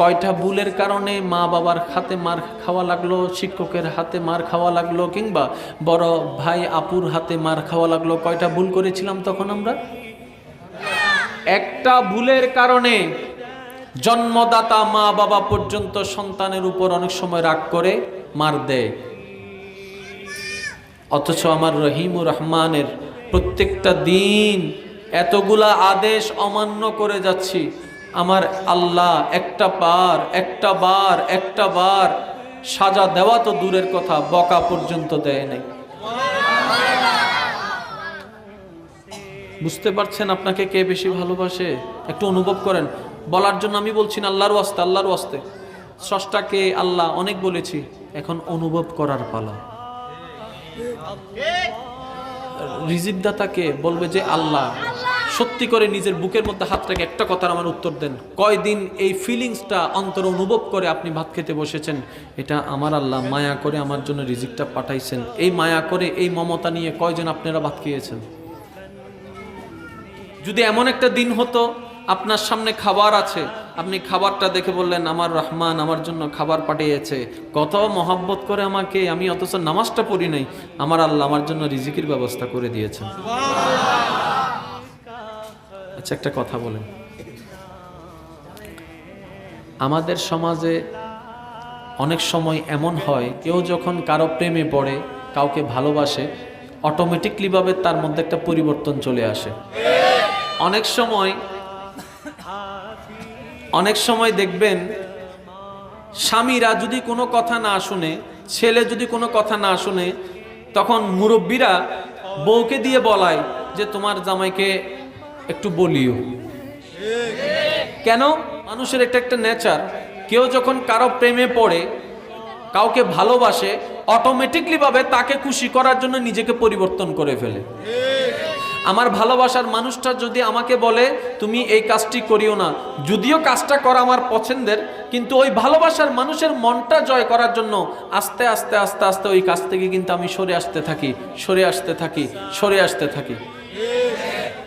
কয়টা ভুলের কারণে মা বাবার হাতে মার খাওয়া লাগল, শিক্ষকের হাতে মার খাওয়া লাগল, কিংবা বড় ভাই আপুর হাতে মার খাওয়া লাগল, কয়টা ভুল করেছিলাম তখন আমরা? একটা ভুলের কারণে জন্মদাতা মা বাবা পর্যন্ত সন্তানের উপর অনেক সময় রাগ করে, মার দেয়। অথচ আমার রহিমুর রহমানের প্রত্যেকটা দিন এতগুলা আদেশ অমান্য করে যাচ্ছি। আমার আল্লাহ একটা বার একটা বার একটা বার সাজা দেওয়া তো দূরের কথা, বকা পর্যন্ত দেয় নাই। বুঝতে পারছেন আপনাকে কে বেশি ভালোবাসে? একটু অনুভব করেন। বলার জন্য আমি বলছি না, আল্লাহর ওয়াস্তে আল্লাহর ওয়াস্তে। স্রষ্টাকে আল্লাহ অনেক বলেছি, এখন অনুভব করার পালা। রিজিকদাতাকে বলবে যে, আল্লাহ সত্যি করে নিজের বুকের মধ্যে হাত রেখে একটা কথার আমার উত্তর দেন। কয়দিন এই ফিলিংসটা অন্তর অনুভব করে আপনি ভাত খেতে বসেছেন? এটা আমার আল্লাহ মায়া করে আমার জন্য রিজিকটা পাঠাইছেন। এই মায়া করে, এই মমতা নিয়ে কয়জন আপনারা ভাত খেয়েছেন? যদি এমন একটা দিন হতো, আপনার সামনে খাবার আছে, আপনি খাবারটা দেখে বললেন, আমার রহমান আমার জন্য খাবার পাঠিয়েছে। কত মহাব্বত করে আমাকে, আমি অথচ নামাজটা পড়ি নাই। আমার আল্লাহ আমার জন্য রিজিকের ব্যবস্থা করে দিয়েছেন। আচ্ছা একটা কথা বলেন। আমাদের সমাজে অনেক সময় এমন হয়, কেউ যখন কারও প্রেমে পড়ে, কাউকে ভালোবাসে অটোমেটিকলিভাবে তার মধ্যে একটা পরিবর্তন চলে আসে। অনেক সময় অনেক সময় দেখবেন, স্বামীরা যদি কোনো কথা না শুনে, ছেলে যদি কোনো কথা না শুনে, তখন মুরব্বীরা বউকে দিয়ে বলায় যে, তোমার জামাইকে একটু বলিও। কেন? মানুষের একটা একটা নেচার কেউ যখন কারও প্রেমে পড়ে, কাউকে ভালোবাসে অটোমেটিকলি ভাবে তাকে খুশি করার জন্য নিজেকে পরিবর্তন করে ফেলে। আমার ভালোবাসার মানুষটা যদি আমাকে বলে, তুমি এই কাজটি করিও না। যদিও কাজটা করা আমার পছন্দের, কিন্তু ওই ভালোবাসার মানুষের মনটা জয় করার জন্য আস্তে আস্তে আস্তে আস্তে ওই কাজ থেকে কিন্তু আমি সরে আসতে থাকি, সরে আসতে থাকি, সরে আসতে থাকি।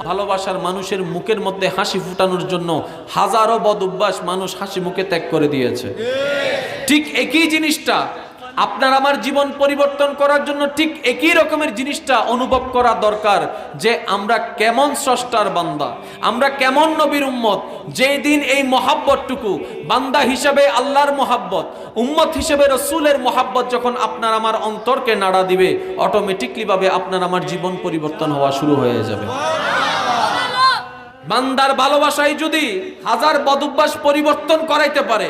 ভালোবাসার মানুষের মুখের মধ্যে হাসি ফুটানোর জন্য হাজারো বদ অভ্যাস মানুষ হাসি মুখে ত্যাগ করে দিয়েছে। ঠিক একই জিনিসটা আপনার আমার জীবন পরিবর্তন করার জন্য ঠিক একই রকমের জিনিসটা অনুভব করা দরকার যে আমরা কেমন স্রষ্টার বান্দা, আমরা কেমন নবীর উম্মত। যেই দিন এই মহাব্বতটুকু, বান্দা হিসেবে আল্লাহর মহাব্বত, উম্মত হিসেবে রসুলের মহাব্বত যখন আপনার আমার অন্তরকে নাড়া দিবে অটোমেটিকলি ভাবে আপনার আমার জীবন পরিবর্তন হওয়া শুরু হয়ে যাবে। বান্দার ভালোবাসায় যদি হাজার বদভ্যাস পরিবর্তন করাইতে পারে,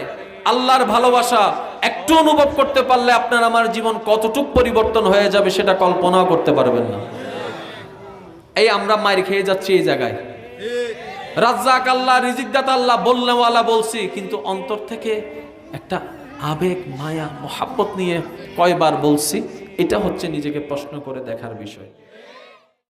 আল্লাহর ভালোবাসা একটু অনুভব করতে পারলে আপনার আমার জীবন কতটুক পরিবর্তন হয়ে যাবে সেটা কল্পনাও করতে পারবেন না। এই আমরা মায়ের খেয়ে যাচ্ছি এই জায়গায়। রাজ্জাক আল্লাহ, রিজিকদাত আল্লাহ, বলনেওয়ালা বলছি, কিন্তু অন্তর থেকে একটা আবেগ, মায়া, মোহাব্বত নিয়ে কয়বার বলছি, এটা হচ্ছে নিজেকে প্রশ্ন করে দেখার বিষয়।